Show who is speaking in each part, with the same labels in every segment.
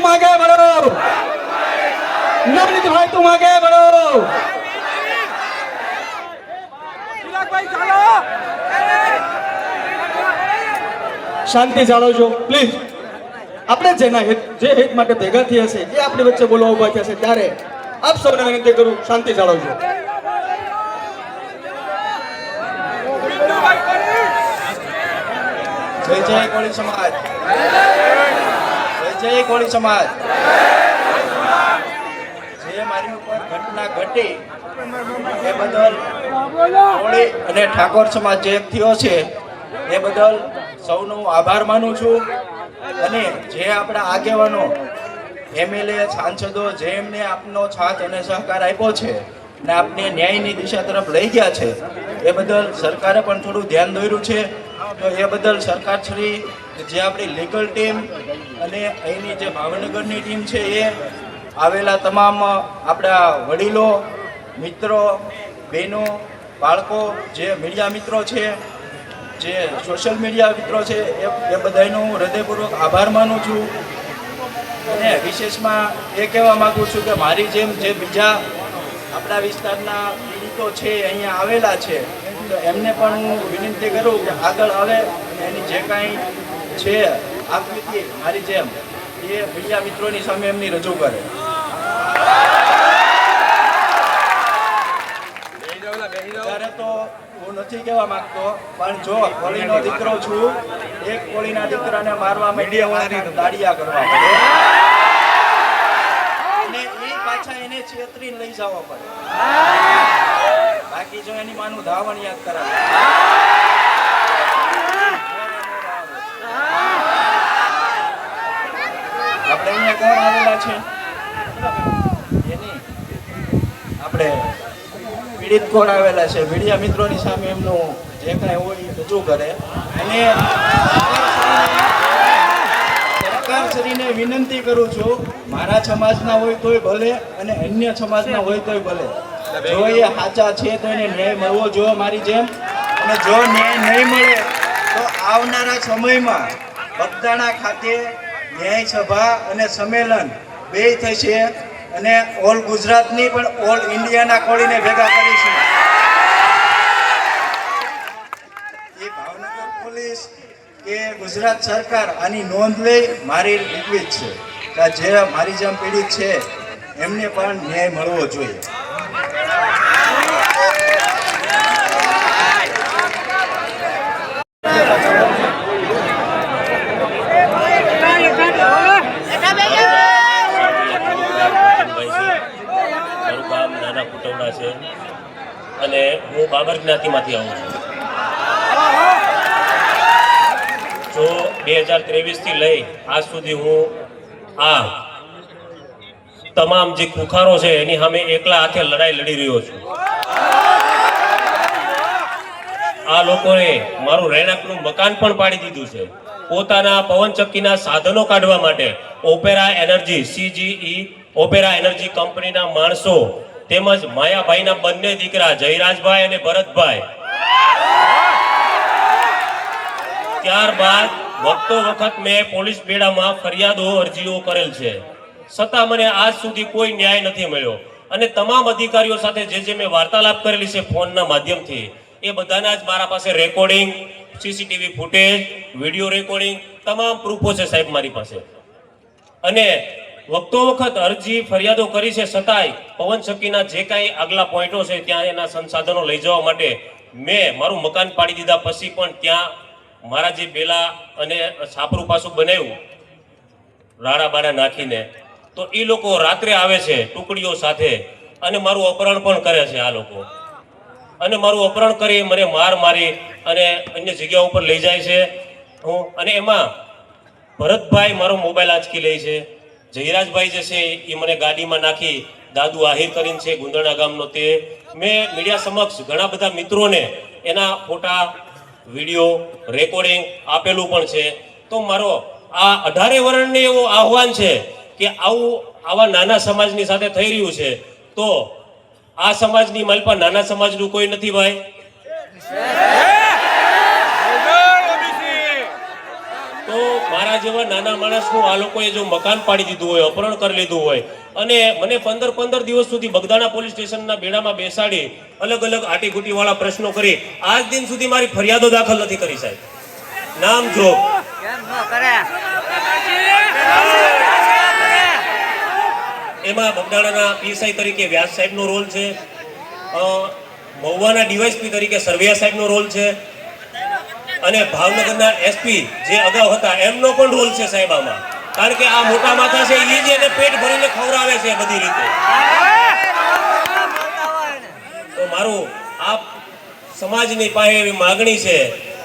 Speaker 1: તું માગે બળો નવનીત ભાઈ તું માગે બળો શાંતિ જાળવજો પ્લીઝ આપણે જેના હિત જે હિત માટે ભેગા થયા છે એ આપણી વચ્ચે બોલવા ઊભા થયા છે ત્યારે આપ સૌને વિનંતી કરું શાંતિ જાળવજો.
Speaker 2: જય જય કોળી સમાજ. જય કોળી સમાજ. જે મારી ઉપર ઘટના ઘટી, એ બદલ કોળી અને ઠાકોર સમાજ જે થયો છે, એ બદલ સૌનો આભાર માનું છું. અને જે આપણા આગેવાનો એમએલએ સાંસદો, જે એમને આપનો સાથ અને સહકાર આપ્યો છે અને આપને ન્યાયની દિશા તરફ લઈ ગયા છે, એ બદલ સરકારે પણ થોડું ધ્યાન દોર્યું છે. તો એ બદલ સરકાર શ્રી જે આપણી લીગલ ટીમ અને અહીંની જે ભાવનગરની ટીમ છે એ આવેલા તમામ આપણા વડીલો, મિત્રો, બહેનો, બાળકો, જે મીડિયા મિત્રો છે, જે સોશિયલ મીડિયા મિત્રો છે, એ બધાનો હું હૃદયપૂર્વક આભાર માનું છું. અને વિશેષમાં એ કહેવા માગું છું કે મારી જેમ જે બીજા આપણા વિસ્તારના પીડિતો છે, અહીંયા આવેલા છે, તો એમને પણ હું વિનંતી કરું કે આગળ આવે એની જે કાંઈ છે આકૃતિ મારી જેમ. એ મીડિયા મિત્રોની સામે એમની રજૂ કરે. ત્યારે તો હું નથી કહેવા માંગતો પણ જો કોળીનો દીકરો છું એક કોળીના દીકરાને મારવા મીડિયા દાડિયા કરવા પડે. અને એ પાછા એને છેતરીને લઈ જવા પડે. બાકી જો એની માનું ધાવણ યાદ કરાવે. આપણે અહીંયા કોણ આવેલા છે. આપણે પીડિત કોણ આવેલા છે? મીડિયા મિત્રોની સામે એમનું જે કાંઈ હોય એ રજૂ કરે. અને સરકારશ્રીને વિનંતી કરું છું, મારા સમાજના હોય તોય ભલે અને અન્ય સમાજના હોય તોય ભલે. જો એ સાચા છે તો એને ન્યાય મળવો જોઈએ મારી જેમ. અને જો ન્યાય નહીં મળે, તો આવનારા સમયમાં બગદાણા ખાતે ન્યાય સભા અને સંમેલન બે થશે અને ઓલ ગુજરાતની પણ ઓલ ઇન્ડિયાના કોળીને ભેગા કરીશું. એ ભાવનગર પોલીસ કે ગુજરાત સરકાર આની નોંધ લઈ મારી રિક્વેસ્ટ છે કે જે મારી જેમ પીડિત છે, એમને પણ ન્યાય મળવો જોઈએ
Speaker 3: મારું ગામ નાના કુટુંબા છે અને હું બાબર જ્ઞાતિમાંથી આવું છું. જો બે હજાર ત્રેવીસથી લઈ આજ સુધી હું આ તમામ જે કુખારો છે એની સામે એકલા હાથે લડાઈ લડી રહ્યો છું. આ લોકોએ મારું રહેણાંકનું મકાન પણ પાડી દીધું છે. પોતાના પવનચક્કીના સાધનો કાઢવા માટે Opera energy, CGE, Opera energy કંપનીના માણસો તેમજ માયાભાઈના બંને દીકરા જયરાજભાઈ અને ભરતભાઈ. ત્યારબાદ વખતો વખત મેં પોલીસ બેડામાં ફરિયાદો અરજીઓ કરેલ છે. છતાં મને આજ સુધી કોઈ ન્યાય નથી મળ્યો. અને તમામ અધિકારીઓ સાથે જે જે મેં વાર્તાલાપ કરેલી છે ફોનના માધ્યમથી, એ બધાના જ મારા પાસે recording, CCTV footage, video recording, તમામ પ્રૂફો છે સાહેબ મારી પાસે. અને વખતો વખત અરજી ફરિયાદો કરી છે છતાંય પવન ચક્કીના જે કાંઈ આગલા પોઈન્ટો છે ત્યાં એના સંસાધનો લઈ જવા માટે મેં મારું મકાન પાડી દીધા પછી પણ ત્યાં મારા જે બેલા અને છાપરું પાછું બનાવ્યું રાડા બાડા નાખીને. તો એ લોકો રાત્રે આવે છે ટુકડીઓ સાથે અને મારું અપહરણ પણ કરે છે આ લોકો. અને મારું અપહરણ કરી મને માર મારી અને અન્ય જગ્યા ઉપર લઈ જાય છે. હું અને એમાં ભરતભાઈ મારો મોબાઈલ આંચકી લે છે. જયરાજભાઈ જે છે એ મને ગાડીમાં નાખી દાદુ આહિર કરીને છે ગુંદરણા ગામનો તે. મેં મીડિયા સમક્ષ ઘણા બધા મિત્રોને એના ફોટા, વીડિયો, રેકોર્ડિંગ આપેલું પણ છે. તો મારો આ અઢારે વર્ણને એવું આહવાન છે કે આવું આવા નાના સમાજની સાથે થઈ રહ્યું છે. તો આ સમાજની માલપા નાના સમાજનું કોઈ નથી ભાઈ તો મારા જેવા નાના માણસનું આ લોકોએ જો મકાન પાડી દીધું હોય અપહરણ કરી લીધું હોય અને મને પંદર પંદર દિવસ સુધી બગદાણા પોલીસ સ્ટેશનના બેડામાં બેસાડી અલગ અલગ આટીઘૂટીવાળા પ્રશ્નો કરી આજ દિન સુધી મારી ફરિયાદો દાખલ નથી કરી સાહેબ. નામ જો એમાં બગદાણાના પીએસઆઈ તરીકે વ્યાસ સાહેબનો રોલ છે. મહુવાના ડીવાયસપી તરીકે સરવૈયા સાહેબનો રોલ છે. અને ભાવનગરના એસપી જે અગાઉ હતા, એમનો પણ રોલ છે સાહેબ આમાં. કારણ કે આ મોટા માથા છે એ જ પેટ ભરીને ખવડાવે છે બધી રીતે. તો મારું આ સમાજની પાસે એવી માગણી છે,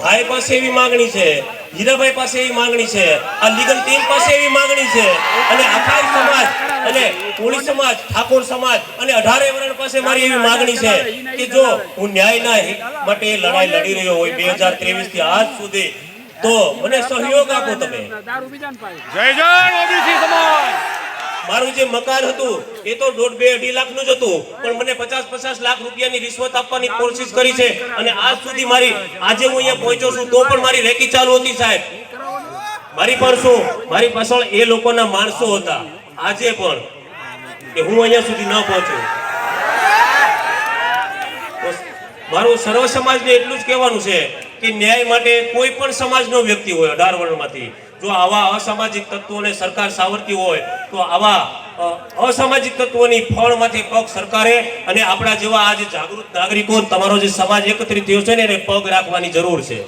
Speaker 3: ભાઈ પાસે એવી માગણી છે હીરાભાઈ પાસે એવી માંગણી છે. આ લીગલ ટીમ પાસે એવી માંગણી છે. અને આખા સમાજ અને કોળી સમાજ, ઠાકોર સમાજ અને અઢારે વરણ પાસે મારી એવી માંગણી છે કે જો હું ન્યાયના હિત માટે લડાઈ લડી રહ્યો હોય બે હજાર ત્રેવીસથી આજ સુધી, તો મને સહયોગ આપો તમે.
Speaker 4: જય જય ઓબીસી સમાજ.
Speaker 3: મારું જે મકાન હતું, એ તો દોઢ બે અઢી લાખનું જ હતું. પણ મને પચાસ પચાસ લાખ રૂપિયાની રિશ્વત આપવાની કોશિશ કરી છે. અને આજ સુધી મારી, આજે હું અહીંયા પહોંચ્યો છું, તો પણ મારી રેકી ચાલુ હતી સાહેબ. મારી પણ શું, મારી પાછળ એ લોકોના માણસો હતા. આજે પણ, કે હું અહીંયા સુધી ન પહોંચ્યો. મારું સર્વ સમાજને એટલું જ કહેવાનું છે કે ન્યાય માટે કોઈ પણ સમાજનો વ્યક્તિ હોય, અઢાર વર્ણમાંથી. જો આવા અસામાજિક તત્વોને સરકાર સાવરતી હોય તો આવા અસામાજિક તત્વોની ફળમાંથી પગ સરકારે અને આપણા જેવા આજે જાગૃત નાગરિકો તમારો જે સમાજ એકત્રિત થયો છે ને એને પગ રાખવાની જરૂર છે.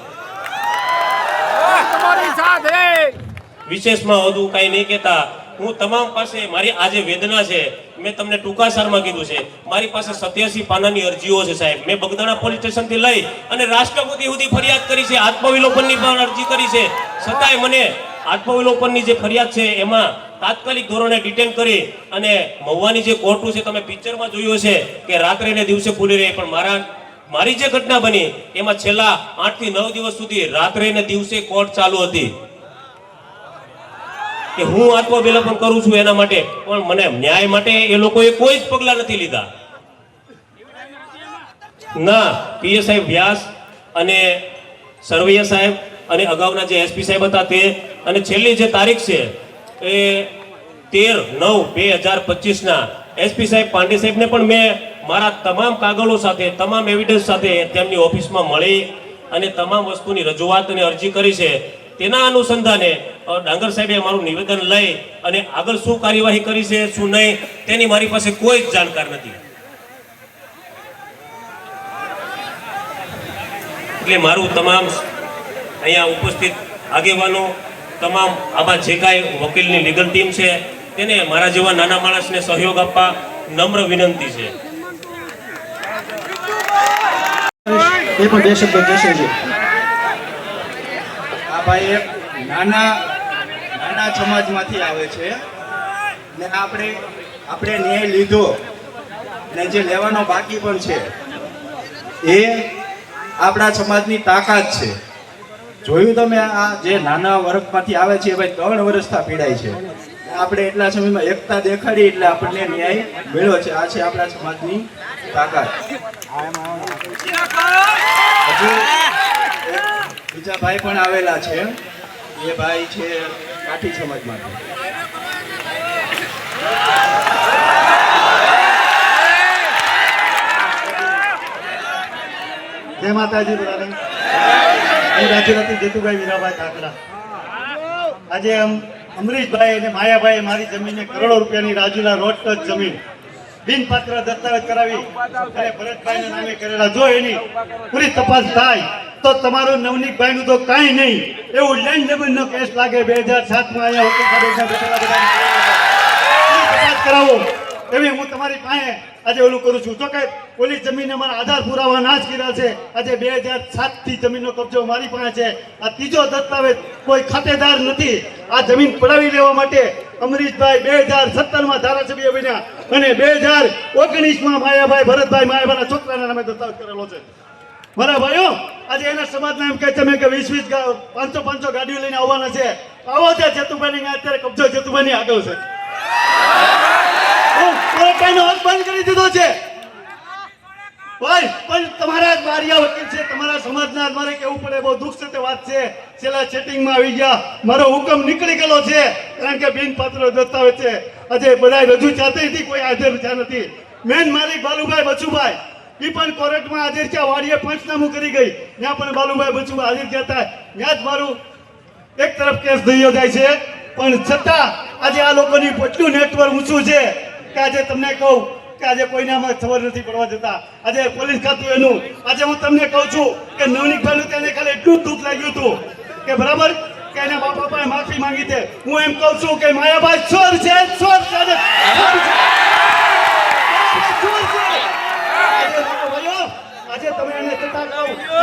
Speaker 3: વિશેષમાં વધુ કાંઈ નહીં કહેતા. હું તમામ પાસે મારી આજે વેદના છે મેં તમને ટૂંકાસારમાં કીધું છે. મારી પાસે સત્યાસી પાનાની અરજીઓ છે સાહેબ. મેં બગદાણા પોલીસ સ્ટેશનથી લઈ અને રાષ્ટ્રપતિ સુધી ફરિયાદ કરી છે આત્મવિલોપનની પણ અરજી કરી છે. છતાંય મને આત્મવિલોપનની જે ફરિયાદ છે એમાં તાત્કાલિક ધોરણે ડિટેન કરી અને મહુવાની જે કોર્ટનું છે, તમે પિક્ચરમાં જોયું છે કે રાત્રે ને દિવસે ખુલી રહી, પણ મારા, મારી જે ઘટના બની, એમાં છેલ્લા આઠથી નવ દિવસ સુધી રાત્રે ને દિવસે કોર્ટ ચાલુ હતી. કે હું આત્મવિલોપન કરું છું એના માટે, પણ મને ન્યાય માટે એ લોકોએ કોઈ જ પગલાં નથી લીધા. ના પીએસઆઈ વ્યાસ અને સરવૈયા સાહેબ અને અગાઉના જે એસપી સાહેબ હતા તે, અને છેલ્લી જે તારીખ છે એ તેર નવ બે હજાર પચીસના એસપી સાહેબ, પાંડે સાહેબને પણ મેં મારા તમામ કાગળો સાથે, તમામ એવિડન્સ સાથે તેમની ઓફિસમાં મળી અને તમામ વસ્તુની રજૂઆત અને અરજી કરી છે. તેના અનુસંધાને ડાંગર સાહેબે મારું નિવેદન લઈ અને આગળ શું કાર્યવાહી કરી છે, શું નહીં, તેની મારી પાસે કોઈ જ જાણકાર નથી. એટલે મારું તમામ અહીંયા ઉપસ્થિત આગેવાનો તમામ આમાં જે કાંઈ વકીલની લીગલ ટીમ છે તેને મારા જેવા નાના માણસને સહયોગ આપવા નમ્ર વિનંતી છે.
Speaker 1: એ પણ કહેશે
Speaker 2: આ ભાઈ એક નાના નાના સમાજમાંથી આવે છે. ને આપણે આપણે ન્યાય લીધો. ને જે લેવાનો બાકી પણ છે એ આપણા સમાજની તાકાત છે. જોયું તમે આ જે નાના વર્ગમાંથી આવે છે ભાઈ ત્રણ વર્ષથી પીડાય છે. આપણે એટલા સમયમાં એકતા દેખાડી એટલે આપણને ન્યાય મળ્યો છે. આ છે આપણા સમાજની તાકાત. બીજા ભાઈ પણ આવેલા છે. એ ભાઈ છે કાઠી સમાજમાંથી
Speaker 5: જય માતાજી બધાને. હું રાજુલાથી જેતુભાઈ આજે અમરીશભાઈ અને માયાભાઈ મારી જમીનને કરોડો રૂપિયાની રાજુલા રોડ ટચ જમીન બિનપાત્ર દસ્તાવેજ કરાવી અને ભરતભાઈના નામે કરેલા. જો એની પૂરી તપાસ થાય તો તમારું નવનીતભાઈનું તો કાંઈ નહીં. એવું લેન્ડ લેબનનો કેસ લાગે બે હજાર સાતમાં અહીંયા કરાવો. એવી હું તમારી પાસે આજે ઓલું કરું છું. તો કે પોલીસ જમીન મારા આધાર પુરાવા ના જ કર્યા છે. આજે બે હજાર સાતથી જમીનનો કબજો મારી પાસે છે. આ ત્રીજો દસ્તાવેજ કોઈ ખાતેદાર નથી. આ જમીન પડાવી લેવા માટે અમરીશભાઈ બે હજાર સત્તરમાં ધારાસભ્ય બન્યા અને બે હજાર ઓગણીસમાં માયાભાઈ ભરતભાઈ માયાભાઈના છોકરાના નામે દસ્તાવેજ કરેલો છે. મારા ભાઈઓ, આજે એના સમાજના એમ કહે તમે કે વીસ વીસ પાંચસો પાંચસો ગાડીઓ લઈને આવવાના છે. આવો છે જેતુભાઈ અત્યારે કબજો જેતુભાઈ આગળ છે. કોર્ટનો હક બંધ કરી દીધો છે. પણ તમારા જ બારિયા વકીલ છે. તમારા સમાજના મારે કેવું પડે? બહુ દુઃખ સાથે વાત છે. છેલ્લા ચેટિંગમાં આવી ગયા. મારો હુકમ નીકળી ગયેલો છે. કારણ કે બિનપાત્ર દસ્તાવેજ છે. આજે બધા રજૂ ચાતરીથી કોઈ હાજર થયા નથી. મેન મારી બાલુભાઈ બચુભાઈ. એ પણ કોર્ટમાં હાજર છે. વાડીએ પંચનામું કરી ગઈ. ત્યાં પણ બાલુભાઈ બચુભાઈ હાજર થયા હતા. ત્યાં મારું એક તરફ કેસ જાય છે. પણ છતાં આજે આ લોકોની એટલું નેટવર્ક ઊંચું છે. કે આજે તમને કહું કે આજે કોઈનામાં ખબર નથી પડવા જતા આજે પોલીસ ખાતું એનું. આજે હું તમને કહું છું કે નવનીકભાઈનું તેને ખાલી એટલું દુઃખ લાગ્યું હતું કે બરાબર? કે એના બાપા બાપાએ માફી માંગી છે. હું એમ કહું છું કે માયાભાઈ ચોર છે ચોર છે. આજે તમે એને કહો.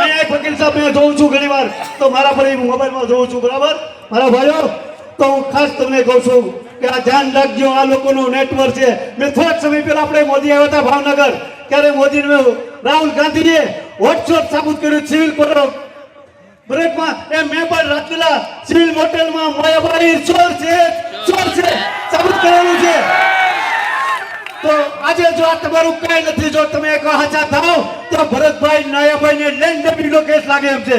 Speaker 5: અહીંયા એક વકીલ સાહેબ મેં જોઉં છું ઘણી વાર તો મારા પર મોબાઈલમાં જોઉં છું, બરાબર? મારા ભાઈઓ તો હું ખાસ તમને કહું છું કે આ ધ્યાન રાખજો, આ લોકોનું નેટવર્ક છે. મેં થોડાક સમય પહેલા આપણે મોદી આવ્યા હતા ભાવનગર. ત્યારે મોદીને રાહુલ ગાંધીએ વોટ્સઅપ સાબુત કર્યું સિવિલ કોડ બ્રેકમાં એ મેં પણ રાખેલા સિવિલ મોટેલમાં માયાભાઈ ચોર છે ચોર છે, સાબુત કરેલું છે. તો આજે જો આ તમારું કઈ નથી, જો તમે એક હાચા થાવ, તો ભરતભાઈ નાયાભાઈ ને લેન્ડ ડેબિંગનો કેસ લાગે એમ છે.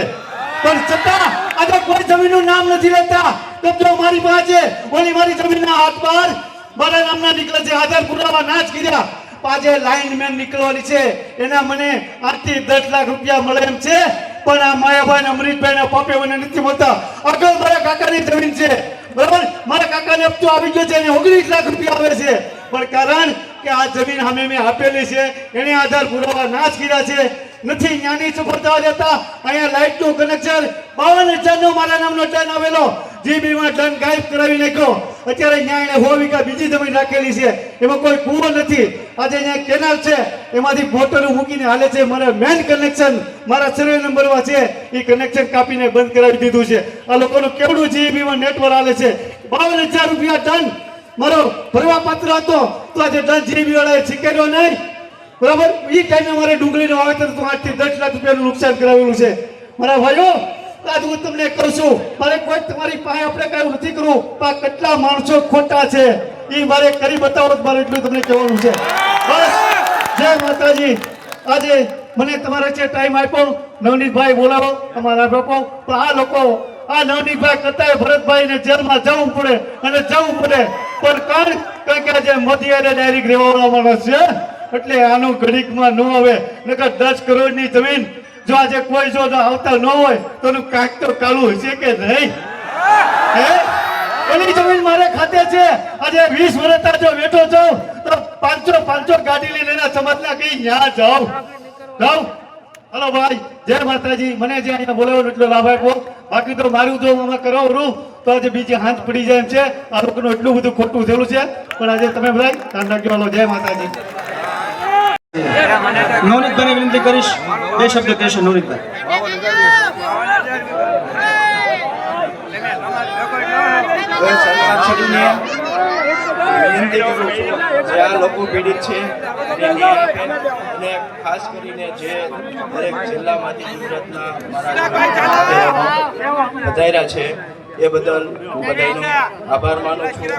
Speaker 5: પણ છતાં, આજે કોઈ જમીનનું નામ નથી લેતા. કબજો મારી પાસે ઓલી મારી જમીનના હાથ પર, મારા નામના નીકળે છે, આધાર પુરાવા ના જ કર્યા. પાછે લાઇનમેન નીકળવાની છે. એના મને આઠથી દસ લાખ રૂપિયા મળે એમ છે. પણ આ માયાભાઈ ને અમરીતભાઈ ના પપ્પે મને નથી મળતા. અગલ મારા કાકાની જમીન છે. બરાબર? મારા કાકાને હપ્તો આવી ગયો છે અને ઓગણીસ લાખ રૂપિયા આવે છે. પણ કારણ કે આ જમીન અમે મેં આપેલી છે. એને આધાર પુરાવા ના જ કર્યા છે. નથી જ્ઞાની સફળતા દેતા અહીંયા લાઇટનું કનેક્શન બાવન હજારનો મારા નામનો ટર્ન આવેલો. જીબીમાં ટન ગાયબ કરાવી નાખ્યો. અત્યારે ત્યાં એને સો વીઘા બીજી જમીન રાખેલી છે. એમાં કોઈ કૂવો નથી. આજે અહીંયા કેનાલ છે. એમાંથી મોટરો મૂકીને હાલે છે. મારા મેન કનેક્શન મારા સર્વે નંબરમાં છે. એ કનેક્શન કાપીને બંધ કરાવી દીધું છે. આ લોકોનું કેવડું જીબીમાં નેટવર્ક હાલે છે. બાવન હજાર રૂપિયા ટન મારો ભરવા પાત્ર હતો. તો આજે ટન જીબી વાળાએ સ્વીકાર્યો નહીં. બરાબર? એ ટાઈમે મારે ડુંગળીનું વાવેતર તો આઠથી દસ લાખ રૂપિયાનું નુકસાન કરાવેલું છે. મારા ભાઈઓ આજ હું તમને કહું છું મારે કોઈ તમારી પાસે આપણે કઈ નથી કરવું, પણ કેટલા માણસો ખોટા છે. એ મારે કરી બતાવો મારે તમને કહેવાનું છે. જય માતાજી. આજે મને તમારે જે ટાઈમ આપ્યો. નવનીતભાઈ બોલાવો તમારા લોકો પણ આ લોકો, આ નવનીતભાઈ કરતા ભરતભાઈ ને જેલમાં જવું પડે અને જવું પડે. પણ કારણ કારણ કે આજે મોદી અને ડાયરેક્ટ રહેવાનો માણસ છે. એટલે આનું ઘડીકમાં ન આવે. નકર દસ કરોડની જમીન જો આજે કોઈ જો આવતા ન હોય તો એનું તો કાળું હશે કે નહીં? મારે ખાતે છે. આજે વીસ વર્ષ જો બેઠો લઈને એના સમાજના કઈ ન્યા જાઉં? ભાઈ, જય માતાજી. મને જે અહીંયા એટલો લાભ આપ્યો. બાકી તો મારું જો આમાં કરાવરું તો આજે બીજી હાથ પડી જાય એમ છે. આ લોકોનું એટલું બધું ખોટું થયેલું છે. પણ આજે તમે બધા ધ્યાન જય માતાજી.
Speaker 1: નવનીતભાઈને વિનંતી કરીશ. બે શબ્દ કહેશે નવનીતભાઈ.
Speaker 2: જે આ લોકો પીડિત છે, અને ખાસ કરીને જે દરેક જિલ્લામાંથી ગુજરાતના મારા છે, એ બદલ હું આભાર માનું છું.